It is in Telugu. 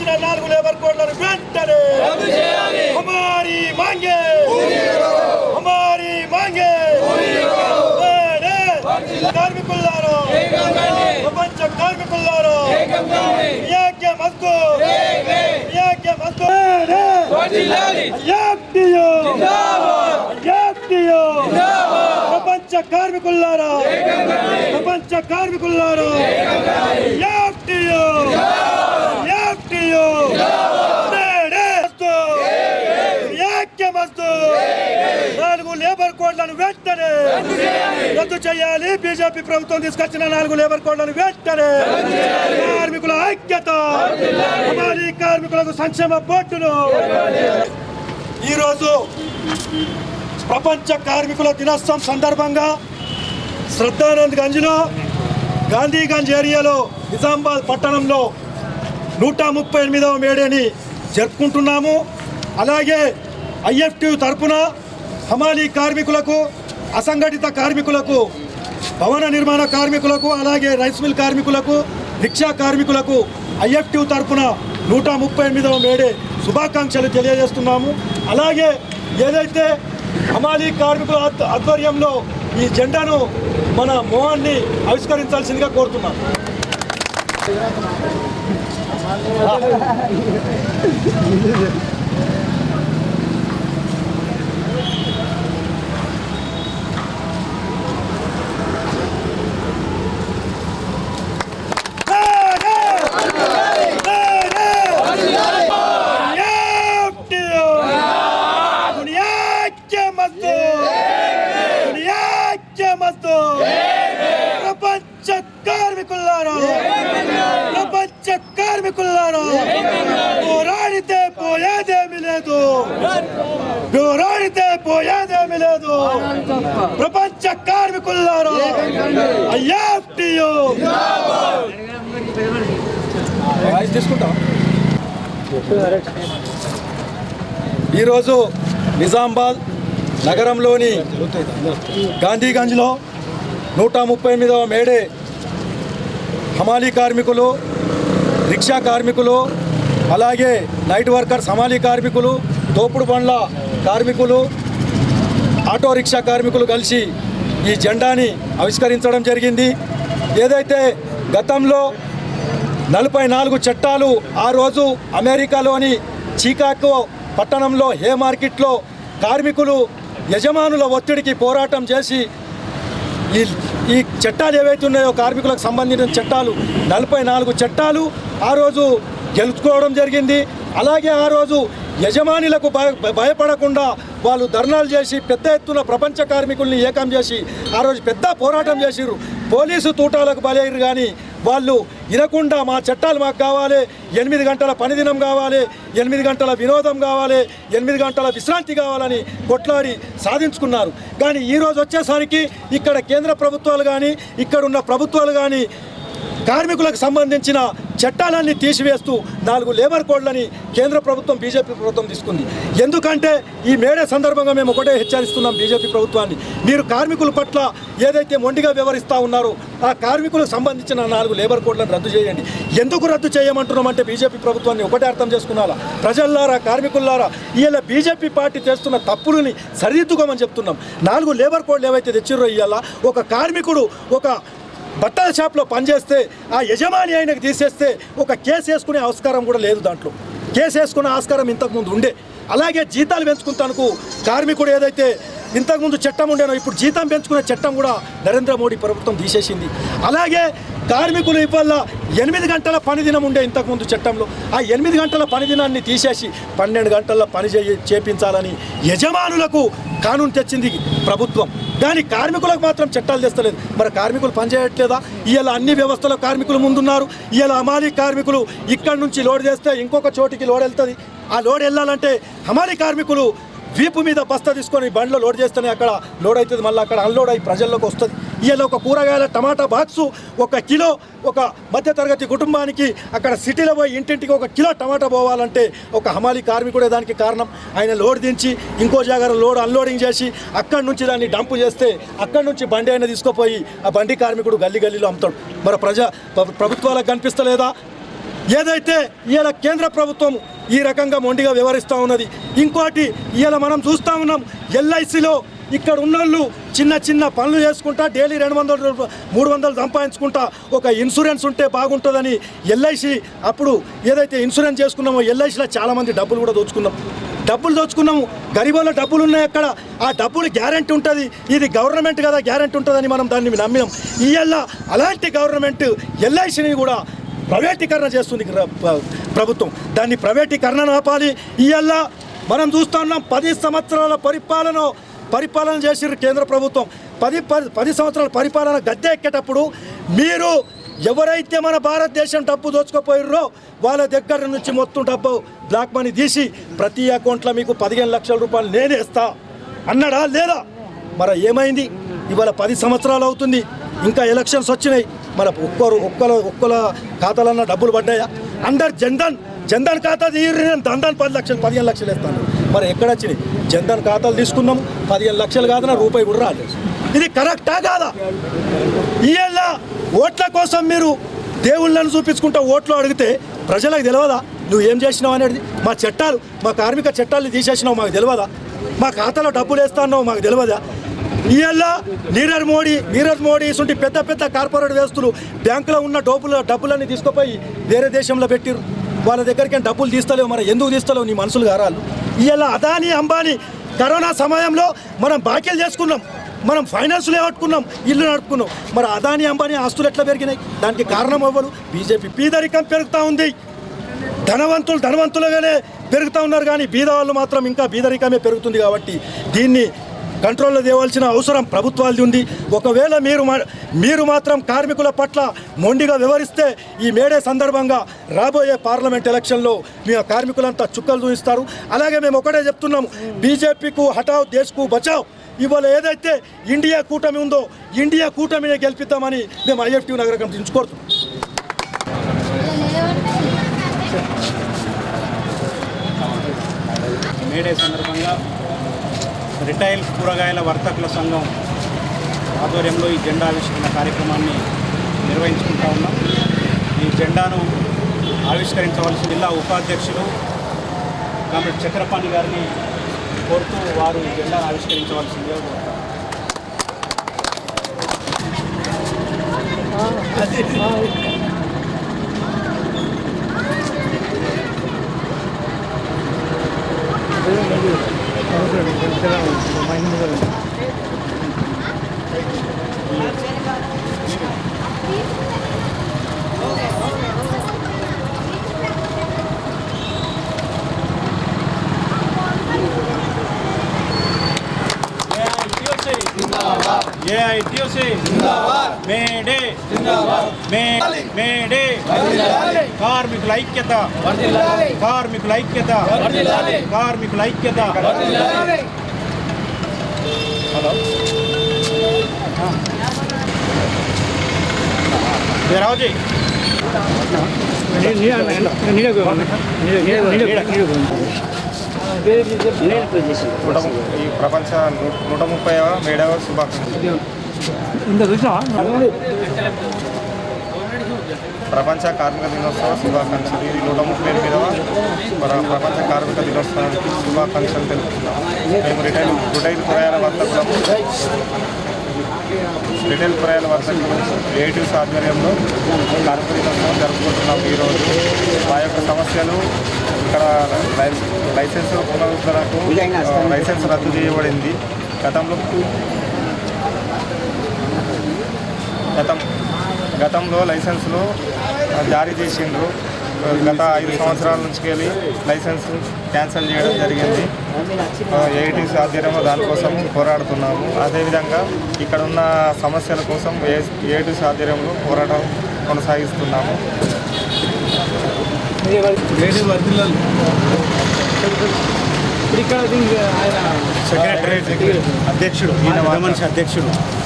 తీసుకొచ్చిన నాలుగు లేబర్ కోడ్లను వెంటనే హమారీ మాంగే. హమారీ మాంగే. కార్మికులారా ప్రపంచ కార్మికులారా యాక్య మస్తు యాక్య మస్తు యాక్టియో యాక్టియో ప్రపంచ కార్మికులారా ప్రపంచ కార్మికులారా యాక్టియో యాక్టియో వేడే మస్తు యాక్య మస్తు నాలుగు లేబర్ కోడ్లను వెంటనే రద్దు చేయాలి. బీజేపీ ప్రభుత్వం తీసుకొచ్చిన నాలుగు లేబర్ కోడ్లను వెంటనే కార్మికుల ఐక్యత కార్మికులకు సంక్షేమ బోర్డును. ఈరోజు ప్రపంచ కార్మికుల దినోత్సవం సందర్భంగా శ్రద్ధానంద్ గంజ్లో గాంధీగంజ్ ఏరియాలో నిజామాబాద్ పట్టణంలో నూట ముప్పై ఎనిమిదవ మేడేని జరుపుకుంటున్నాము. అలాగే ఐఎఫ్టీ తరపున హమాలీ కార్మికులకు అసంఘటిత కార్మికులకు భవన నిర్మాణ కార్మికులకు అలాగే రైస్ మిల్ కార్మికులకు రిక్షా కార్మికులకు ఐఎఫ్టీ తరపున నూట ముప్పై ఎనిమిదవ మేడే శుభాకాంక్షలు తెలియజేస్తున్నాము. అలాగే ఏదైతే హమాలీ కార్మికుల ఆధ్వ- ఆధ్వర్యంలో ఈ జెండాను మన మోహన్ని ఆవిష్కరించాల్సిందిగా కోరుతున్నాం. ప్రపంచ లేదు పోరాడితే పోయేదేమి లేదు ప్రపంచ కార్మికులారా ఐఎఫ్టియు. తీసుకుంటాం ఈరోజు నిజామాబాద్ నగరంలోని గాంధీగంజ్లో నూట ముప్పై ఎనిమిదవ మేడే హమాలీ కార్మికులు రిక్షా కార్మికులు అలాగే నైట్ వర్కర్స్ హమాలీ కార్మికులు తోపుడు బండ్ల కార్మికులు ఆటో రిక్షా కార్మికులు కలిసి ఈ జెండాని ఆవిష్కరించడం జరిగింది. ఏదైతే గతంలో నలభై నాలుగు చట్టాలు ఆ రోజు అమెరికాలోని చికాకో పట్టణంలో హే మార్కెట్లో కార్మికులు యజమానుల ఒత్తిడికి పోరాటం చేసి ఈ ఈ చట్టాలు ఏవైతే ఉన్నాయో కార్మికులకు సంబంధించిన చట్టాలు నలభై నాలుగు చట్టాలు ఆ రోజు గెలుచుకోవడం జరిగింది. అలాగే ఆ రోజు యజమానులకు భయ భయపడకుండా వాళ్ళు ధర్నాలు చేసి పెద్ద ఎత్తున ప్రపంచ కార్మికుల్ని ఏకం చేసి ఆ రోజు పెద్ద పోరాటం చేసిర్రు. పోలీసు తూటాలకు బలయ్యారు కానీ వాళ్ళు వినకుండా మా చట్టాలు మాకు కావాలి ఎనిమిది గంటల పనిదినం కావాలి ఎనిమిది గంటల వినోదం కావాలి ఎనిమిది గంటల విశ్రాంతి కావాలని కొట్లాడి సాధించుకున్నారు. కానీ ఈరోజు వచ్చేసరికి ఇక్కడ కేంద్ర ప్రభుత్వాలు కానీ ఇక్కడ ఉన్న ప్రభుత్వాలు కానీ కార్మికులకు సంబంధించిన చట్టాలన్నీ తీసివేస్తూ నాలుగు లేబర్ కోడ్లని కేంద్ర ప్రభుత్వం బీజేపీ ప్రభుత్వం తీసుకుంది. ఎందుకంటే ఈ మేడే సందర్భంగా మేము ఒకటే హెచ్చరిస్తున్నాం బీజేపీ ప్రభుత్వాన్ని. మీరు కార్మికుల పట్ల ఏదైతే మొండిగా వివరిస్తూ ఉన్నారో ఆ కార్మికులకు సంబంధించిన నాలుగు లేబర్ కోడ్లను రద్దు చేయండి. ఎందుకు రద్దు చేయమంటున్నామంటే బీజేపీ ప్రభుత్వాన్ని ఒకటే అర్థం చేసుకున్నారా ప్రజల్లారా కార్మికుల్లారా ఇలా బీజేపీ పార్టీ చేస్తున్న తప్పులని సరిదిద్దుకోమని చెప్తున్నాం. నాలుగు లేబర్ కోడ్లు ఏవైతే తెచ్చిర్రో ఇవాళ ఒక కార్మికుడు ఒక బట్టల షాప్లో పనిచేస్తే ఆ యజమాని ఆయనకు తీసేస్తే ఒక కేసు వేసుకునే ఆస్కారం కూడా లేదు దాంట్లో. కేసు వేసుకునే ఆస్కారం ఇంతకుముందు ఉండే. అలాగే జీతాలు పెంచుకుంటానుకు కార్మికుడు ఏదైతే ఇంతకుముందు చట్టం ఉండేనో? ఇప్పుడు జీతం పెంచుకునే చట్టం కూడా నరేంద్ర మోడీ ప్రభుత్వం తీసేసింది. అలాగే కార్మికులు ఇవాళ ఎనిమిది గంటల పనిదినం ఉండే ఇంతకుముందు చట్టంలో. ఆ ఎనిమిది గంటల పనిదినాన్ని తీసేసి పన్నెండు గంటల పని చేపించాలని యజమానులకు కానూను తెచ్చింది ప్రభుత్వం. కానీ కార్మికులకు మాత్రం చట్టాలు తెస్తలేదు. మరి కార్మికులు పనిచేయట్లేదా ఇవాళ అన్ని వ్యవస్థలో కార్మికులు ముందున్నారు. ఇవాళ హమాలీ కార్మికులు ఇక్కడి నుంచి లోడ్ చేస్తే ఇంకొక చోటికి లోడ్ వెళ్తుంది. ఆ లోడ్ వెళ్ళాలంటే హమాలి కార్మికులు వీపు మీద బస్తా తీసుకొని బండ్లో లోడ్ చేస్తేనే అక్కడ లోడ్ అవుతుంది. మళ్ళీ అక్కడ అన్లోడ్ అయ్యి ప్రజల్లోకి వస్తుంది. ఇవాళ ఒక కూరగాయల టమాటా బాక్సు ఒక కిలో ఒక మధ్యతరగతి కుటుంబానికి అక్కడ సిటీలో పోయి ఇంటింటికి ఒక కిలో టమాటా పోవాలంటే ఒక హమాలి కార్మికుడే దానికి కారణం. ఆయన లోడ్ దించి ఇంకో జాగాలో లోడ్ అన్లోడింగ్ చేసి అక్కడి నుంచి దాన్ని డంపు చేస్తే అక్కడి నుంచి బండి అయినా తీసుకుపోయి ఆ బండి కార్మికుడు గల్లీ గల్లీలో అమ్ముతాడు. మరి ప్రజా ప్రభుత్వాలకు కనిపిస్తలేదా? ఏదైతే ఇలా కేంద్ర ప్రభుత్వం ఈ రకంగా మొండిగా వ్యవహరిస్తూ ఉన్నది ఇంకోటి ఇలా మనం చూస్తూ ఉన్నాం ఎల్ఐసిలో ఇక్కడ ఉన్నోళ్ళు చిన్న చిన్న పనులు చేసుకుంటా డైలీ రెండు వందల మూడు వందలు సంపాదించుకుంటా ఒక ఇన్సూరెన్స్ ఉంటే బాగుంటుందని ఎల్ఐసి అప్పుడు ఏదైతే ఇన్సూరెన్స్ చేసుకున్నామో ఎల్ఐసిలో చాలామంది డబ్బులు కూడా దోచుకున్నాం. డబ్బులు దోచుకున్నాము. గరీబుల డబ్బులు ఉన్నాయి అక్కడ. ఆ డబ్బులు గ్యారంటీ ఉంటుంది. ఇది గవర్నమెంట్ కదా గ్యారంటీ ఉంటుందని మనం దాన్ని నమ్మినాం. ఇవాళ అలాంటి గవర్నమెంట్ ఎల్ఐసిని కూడా ప్రైవేటీకరణ చేస్తుంది ప్రభుత్వం. దాన్ని ప్రైవేటీకరణ ఆపాలి. ఇవల్ల మనం చూస్తూ ఉన్నాం పది సంవత్సరాల పరిపాలన పరిపాలన చేసిర్రు కేంద్ర ప్రభుత్వం. పది పది పది సంవత్సరాల పరిపాలన గద్దె ఎక్కేటప్పుడు మీరు ఎవరైతే మన భారతదేశం డబ్బు దోచుకుపోయారో వాళ్ళ దగ్గర నుంచి మొత్తం డబ్బు బ్లాక్ మనీ తీసి ప్రతి అకౌంట్లో మీకు పదిహేను లక్షల రూపాయలు నేనే ఇస్తా. అన్నాడా? లేదా? మరి ఏమైంది ఇవాళ పది సంవత్సరాలు అవుతుంది. ఇంకా ఎలక్షన్స్ వచ్చినాయి. మన ఒక్కరు ఒక్కల ఒక్కల ఖాతాలన్నా డబ్బులు పడ్డాయా? అండర్ జన్ధన్ జన్ధన్ ఖాతా తీయరు నేను దందాన్ని పది లక్షలు పదిహేను లక్షలు ఇస్తాను మరి ఎక్కడ వచ్చినాయి జన్ధన్ ఖాతాలు తీసుకున్నాం పదిహేను లక్షలు కాదన్నా రూపాయి కూడా రాలేదు. ఇది కరెక్టా కాదా? ఇవాళ ఓట్ల కోసం మీరు దేవుళ్ళని చూపించుకుంటా ఓట్లు అడిగితే ప్రజలకు తెలియదా నువ్వు ఏం చేసినావు అనేది? మా చట్టాలు మా కార్మిక చట్టాలు తీసేసినావు మాకు తెలియదా మా ఖాతాలో డబ్బులు వేస్తాన్నావు మాకు తెలియదా ఇవాళ నీరజ్ మోడీ నీరజ్ మోడీ ఇటువంటి పెద్ద పెద్ద కార్పొరేట్ వ్యవస్థలు బ్యాంకులో ఉన్న డబ్బులు డబ్బులన్నీ తీసుకుపోయి వేరే దేశంలో పెట్టిరు వాళ్ళ దగ్గరికి డబ్బులు తీస్తలేవు మరి ఎందుకు తీస్తలేవు నీ మనుషులు గారాలు? ఇవాళ అదాని అంబానీ కరోనా సమయంలో మనం బాకీలు చేసుకున్నాం. మనం ఫైనాన్స్లో పట్టుకున్నాం ఇల్లు నడుపుకున్నాం. మరి అదాని అంబానీ ఆస్తులు ఎట్లా పెరిగినాయి? దానికి కారణం అవ్వరు బీజేపీ పీదరికం పెరుగుతూ ఉంది. ధనవంతులు ధనవంతులుగానే పెరుగుతూ ఉన్నారు కానీ బీద వాళ్ళు మాత్రం ఇంకా బీదరికమే పెరుగుతుంది కాబట్టి దీన్ని కంట్రోల్లో తేవాల్సిన అవసరం ప్రభుత్వాలది ఉంది. ఒకవేళ మీరు మీరు మాత్రం కార్మికుల పట్ల మొండిగా వివరిస్తే ఈ మేడే సందర్భంగా రాబోయే పార్లమెంట్ ఎలక్షన్లో మీ కార్మికులంతా చుక్కలు చూపిస్తారు. అలాగే మేము ఒకటే చెప్తున్నాము. బీజేపీకు హఠావ్ దేశ్కు బచావ్. ఇవాళ ఏదైతే ఇండియా కూటమి ఉందో ఇండియా కూటమినే గెలిపిద్దామని మేము ఐఎఫ్టీ నగర కమిటీ కోరుతున్నాం. మేడే సందర్భంగా రిటైల్ కూరగాయల వర్తకుల సంఘం ఆధ్వర్యంలో ఈ జెండా ఆవిష్కరణ కార్యక్రమాన్ని నిర్వహించుకుంటా ఉన్నాం. ఈ జెండాను ఆవిష్కరించవలసిన జిల్లా ఉపాధ్యక్షులు కాబట్టి చక్రపాణి గారిని కోరుతూ వారు ఈ జెండాను ఆవిష్కరించవలసిందిగా కోరుతారు AITUC May Day May- May Day కార్మికుల ఐక్యత కార్మికుల ఐక్యత కార్మికుల ఐక్యత హలో రావుజీ నూట ము- ఈ ప్రపంచ నూట ముప్పై మేడవ శుభాకాంక్షలు. ప్రపంచ కార్మిక దినోత్సవ శుభాకాంక్షలు. ఇది నూట ముప్పై ఎనిమిదవ ప్ర- ప్రపంచ కార్మిక దినోత్సవానికి శుభాకాంక్షలు తెలుపుతున్నాం. మేము రిటైల్ రిటైల్ కూరగాయల వర్తకులము లిటిల్ కూరగాయల వర్తకులు క్రియేటివ్ ఆధ్వర్యంలో కార్మిక జరుపుకుంటున్నాం ఈరోజు. మా యొక్క సమస్యలు ఇక్కడ లై- లైసెన్స్ పునరుద్ధరణకు లైసెన్స్ రద్దు చేయబడింది. గతంలో గతం గతంలో లైసెన్స్లో జారీ చేసిండ్రు. గత ఐదు సంవత్సరాల నుంచి వెళ్ళి లైసెన్స్ క్యాన్సిల్ చేయడం జరిగింది. ఏఐటీసీ ఆధ్వర్యంలో దానికోసం పోరాడుతున్నాము. అదేవిధంగా ఇక్కడ ఉన్న సమస్యల కోసం ఏఐటీసీ ఆధ్వర్యంలో పోరాటం కొనసాగిస్తున్నాము. సెక్రటరీ అధ్యక్షుడు. ఈయన మనిషి అధ్యక్షుడు.